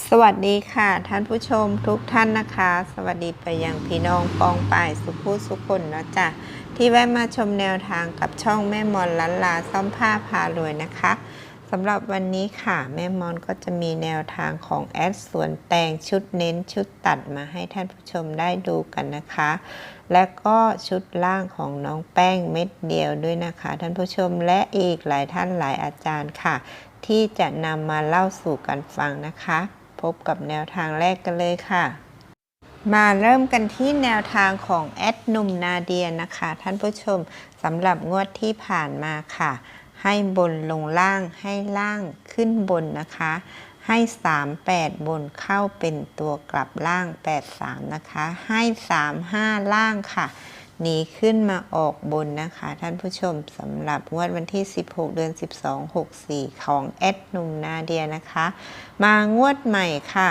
สวัสดีค่ะ ท่านผู้ชมทุกท่านนะคะ สวัสดีไปยังพี่น้องปองป่ายสุภูสุคนนะจ๊ะที่แวะมาชมแนวทางกับช่องแม่มอนลันลาซ่อมผ้าพารวยนะคะสำหรับวันนี้ค่ะ แม่มอนก็จะมีแนวทางของแอดส่วนแต่งชุดเน้นชุดตัดมาให้ท่านผู้ชมได้ดูกันนะคะ และก็ชุดล่างของน้องแป้งเม็ดเดียวด้วยนะคะ ท่านผู้ชมและอีกหลายท่านหลายอาจารย์ค่ะ ที่จะนำมาเล่าสู่กันฟังนะคะ พบกับแนวทางแรกกันเลยค่ะ มาเริ่มกันที่แนวทางของแอดนุ่มนาเดียนะคะ ท่านผู้ชมสำหรับงวดที่ผ่านมาค่ะ ให้บนลงล่างให้ล่างขึ้นบนนะคะ ให้ 3 8 บนเข้าเป็นตัวกลับล่าง 83 นะคะ ให้ 3 5 ล่างค่ะ นีขึ้นมาออกบนนะคะ ท่านผู้ชมสำหรับงวดวันที่ 16 เดือน 12 64 ของแอดหนุ่มนาเดียนะคะ มางวดใหม่ค่ะ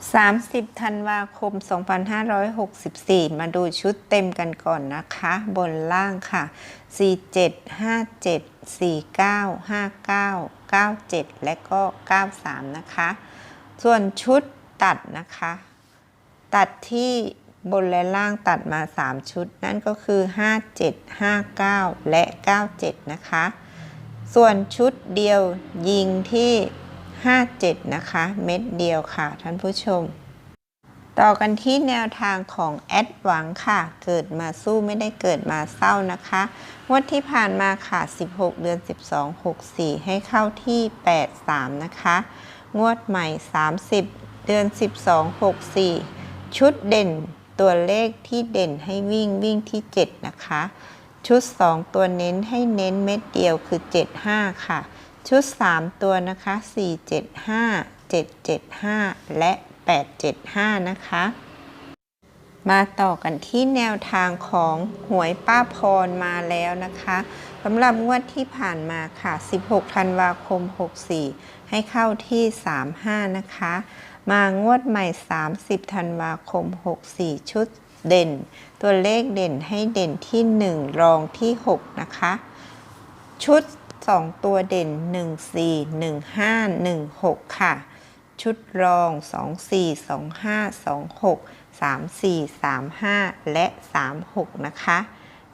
30 ธันวาคม 2564 มาดูชุดเต็มกันก่อนนะคะ บนล่างค่ะ 47 57 49 59 97 และก็ 93 นะคะ ส่วนชุดตัดนะคะ ตัดที่ บนและล่างตัดมา 3 ชุด นั่นก็คือ 57 59 และ 97 นะคะ ส่วนชุดเดียวยิงที่ 57 นะคะ เม็ดเดียวค่ะ ท่านผู้ชม ต่อกันที่แนวทางของแอดหวังค่ะ เกิดมาสู้ไม่ได้เกิดมาเศร้านะคะงวดที่ผ่านมาค่ะ 16 เดือน 12 64 ให้เข้าที่ 83 นะคะ งวดใหม่ 30 เดือน 12 64ชุดเด่น ตัวเลขที่เด่นให้วิ่งวิ่งที่ 7 นะคะ ชุด 2 ตัวเน้นให้เน้นเม็ดเดียวคือ 75 ค่ะ ชุด 3 ตัวนะคะ 475 775 และ 875 นะคะ มาต่อกันที่แนวทางของหวยป้าพรมาแล้วนะคะสำหรับงวดที่ผ่านมาค่ะ 16 ธันวาคม 64 ให้เข้าที่ 35 นะคะ มางวดใหม่ 30 ธันวาคม 64 ชุดเด่น ตัวเลขเด่นให้เด่นที่ 1 รองที่ 6 นะคะ ชุด 2 ตัวเด่น 1 4 1 5 1 6 ค่ะ ชุดรอง 2 4 2 5 2 6 3 4 3 5 และ 3 6 นะคะ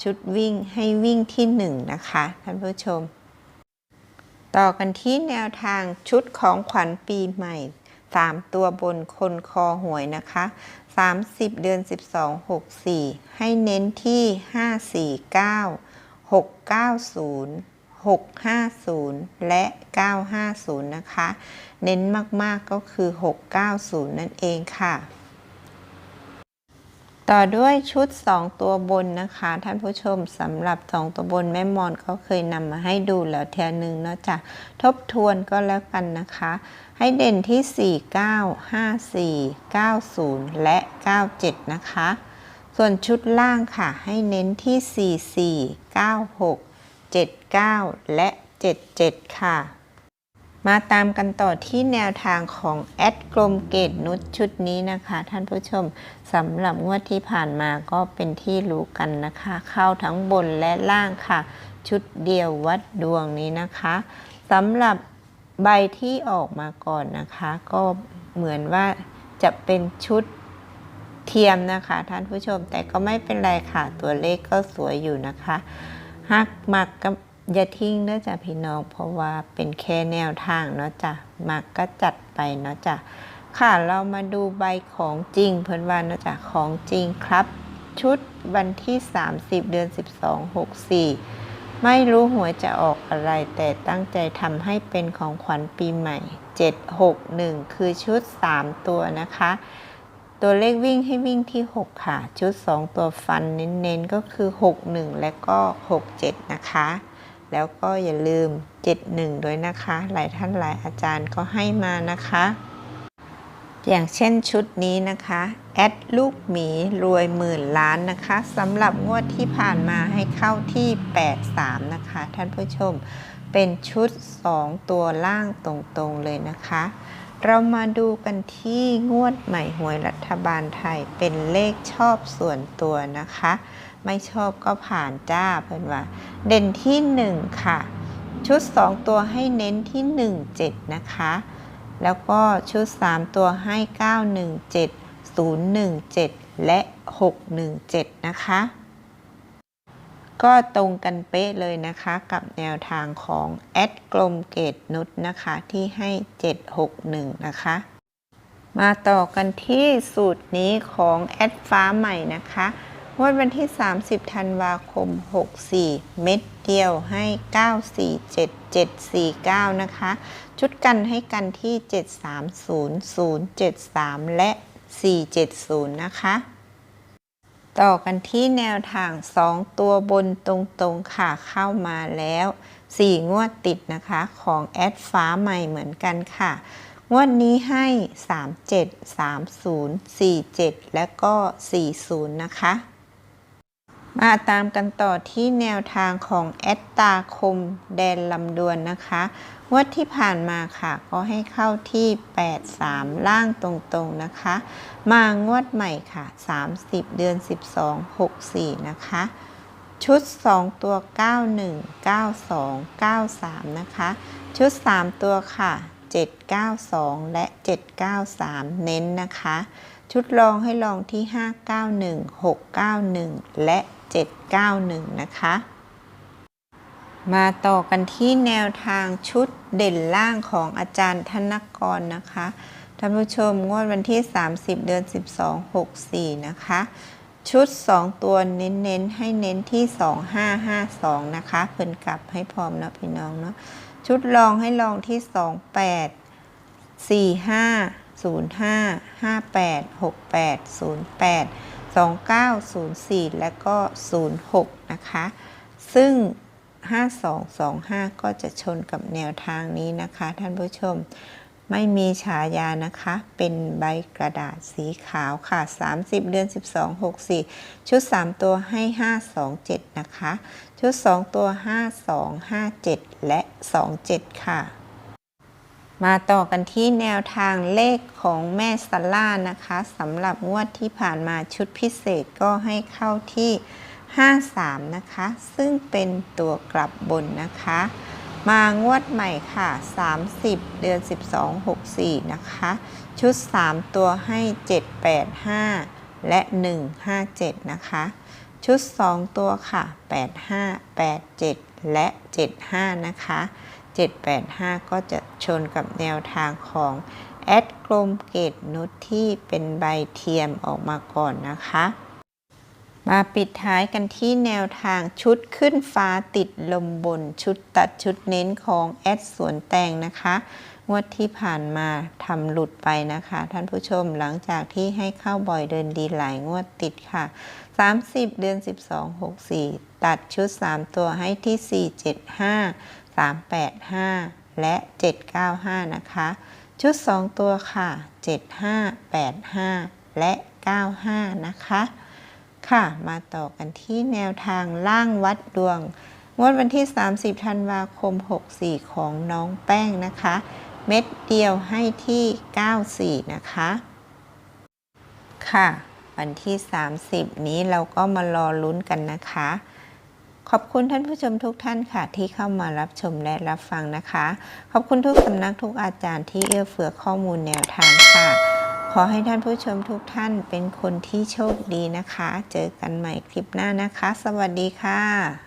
ชุดวิ่งให้วิ่งที่ 1 นะคะ ท่านผู้ชม ต่อกันที่แนวทางชุดของขวัญปีใหม่3ตัวบนคนคอหวยนะคะ 30 เดือน 12 64 ให้เน้นที่ 549 690 650 และ 950 นะคะ เน้นมากๆก็คือ 690 นั่นเองค่ะ ต่อด้วยชุด 2 ตัวบนนะคะ ท่านผู้ชมสำหรับ 2 ตัวบนแม่มอนก็เคยนำมาให้ดูแล้วเทียหนึ่งเนาะจ้ะทบทวนก็แล้วกันนะคะ ให้เด่นที่ 49 54 90 และ 97 นะคะ ส่วนชุดล่างค่ะให้เน้นที่ 44 96 79 และ 77 ค่ะ มาตามกันต่อที่แนวทางของแอดกลมเกตนุชชุดนี้นะคะ ท่านผู้ชมสำหรับงวดที่ผ่านมาก็เป็นที่รู้กันนะคะ เข้าทั้งบนและล่างค่ะ ชุดเดียววัดดวงนี้นะคะสำหรับใบที่ออกมาก่อนนะคะ ก็เหมือนว่าจะเป็นชุดเทียมนะคะ ท่านผู้ชมแต่ก็ไม่เป็นไรค่ะ ตัวเลขก็สวยอยู่นะคะ หักมักกับอย่าทิ้งเนอะจ้ะพี่น้องเพราะว่าเป็นแค่แนวทางเนาะจ้ะมักก็จัดไปเนาะจ้ะค่ะเรามาดูใบของจริงเพื่อนว่าเนาะจ้ะของจริงครับ ชุดวันที่ 30 เดือน 12 64 ไม่รู้หวยจะออกอะไร แต่ตั้งใจทำให้เป็นของขวัญปีใหม่ 761 คือชุด 3 ตัวนะคะ ตัวเลขวิ่งให้วิ่งที่ 6 ค่ะ ชุด 2 ตัวฟันเน้นๆ ก็คือ 61 และก็ 67 นะคะ แล้วก็อย่าลืม 71 ด้วยนะคะ หลายท่านหลายอาจารย์ก็ให้มานะคะ อย่างเช่นชุดนี้นะคะ แอดลูกหมีรวยหมื่นล้านนะคะสำหรับงวดที่ผ่านมาให้เข้าที่ 83 นะคะ ท่านผู้ชม เป็นชุด 2 ตัวล่างตรงๆเลยนะคะ เรามาดูกันที่งวดใหม่หวยรัฐบาลไทยเป็นเลขชอบส่วนตัวนะคะ ไม่ชอบก็ผ่านจ้าเพื่อนว่า เด่นที่ 1 ค่ะ ชุด 2 ตัวให้เน้นที่ 1 7 นะคะ แล้วก็ชุด 3 ตัวให้ 917 017 และ 617 นะคะ ก็ตรงกันเป๊ะเลยนะคะกับแนวทางของแอดกลมเกตนุชนะคะที่ให้ 761 นะคะ มาต่อกันที่สูตรนี้ของแอดฟ้าใหม่นะคะงวดวันที่ 30 ธันวาคม 64 เม็ดเดียวให้ 947749 นะคะ ชุดกันให้กันที่ 730073 และ 470 นะคะ ต่อกันที่แนวทาง 2 ตัวบนตรงๆค่ะเข้ามาแล้ว 4 งวดติดนะคะของแอดฟ้าใหม่เหมือนกันค่ะ งวดนี้ให้ 37 30 47 และก็ 40 นะคะ มาตามกันต่อที่แนวทางของแอดตาคมแดนลำดวนนะคะงวดที่ผ่านมาค่ะ ก็ให้เข้าที่ 83 ล่างตรงๆนะคะ มางวดใหม่ค่ะ 30 เดือน 12 64 นะคะ ชุด 2 ตัว 91 92 93 นะคะ ชุด 3 ตัวค่ะ 792 และ 793 เน้นนะคะ ชุดรองให้ลองที่ 591 691 และ 791 นะคะ มาต่อกันที่แนวทางชุดเด่นล่างของอาจารย์ธนกรนะคะท่านผู้ชมงวดวันที่ 30 เดือน 12 64 นะคะ ชุด 2 ตัวเน้นๆ ให้เน้นที่ 2552 นะคะเพิ่นกลับให้พร้อมนะพี่น้องเนาะชุดลองให้ลองที่ 28 45 05 58 68 08 2904 และก็ 06 นะคะ ซึ่ง 5225 ก็จะชนกับแนวทางนี้นะคะ ท่านผู้ชมไม่มีฉายานะคะ เป็นใบกระดาษสีขาวค่ะ 30 เดือน 12 64 ชุด 3 ตัวให้ 527 นะคะ ชุด 2 ตัว 52 57 และ 27 ค่ะ มาต่อกันที่แนวทางเลขของแม่สล่านะคะสำหรับงวดที่ผ่านมาชุดพิเศษก็ให้เข้าที่ 53 นะคะ ซึ่งเป็นตัวกลับบนนะคะ มางวดใหม่ค่ะ 30 เดือน 12 64 นะคะ ชุด 3 ตัวให้ 785 และ 157 นะคะ ชุด 2 ตัวค่ะ 85 87 และ 75 นะคะ 785 ก็จะชนกับแนวทางของแอดกลมเกตนุชที่เป็นใบเทียมออกมาก่อนนะคะ มาปิดท้ายกันที่แนวทางชุดขึ้นฟ้าติดลมบนชุดตัดชุดเน้นของแอดสวนแตงนะคะงวดที่ผ่านมาทำหลุดไปนะคะ ท่านผู้ชมหลังจากที่ให้เข้าบ่อยเดินดีหลายงวดติดค่ะ 30 เดือน 12 64 ตัดชุด 3 ตัวให้ที่ 475 385 และ 795 นะคะ ชุด 2 ตัวค่ะ 75 85 และ 95 นะคะ ค่ะ มาต่อกันที่แนวทางล่างวัดดวง งวดวันที่ 30 ธันวาคม 64 ของน้องแป้งนะคะ เม็ดเดียวให้ที่ 94 นะคะ ค่ะ วันที่ 30 นี้เราก็มารอลุ้นกันนะคะ ขอบคุณท่านผู้ชมทุกท่านค่ะ ที่เข้ามารับชมและรับฟังนะคะ ขอบคุณทุกสำนักทุกอาจารย์ที่เอื้อเฟื้อข้อมูลแนวทางค่ะ ขอให้ท่านผู้ชมทุกท่านเป็นคนที่โชคดีนะคะ เจอกันใหม่คลิปหน้านะคะ สวัสดีค่ะ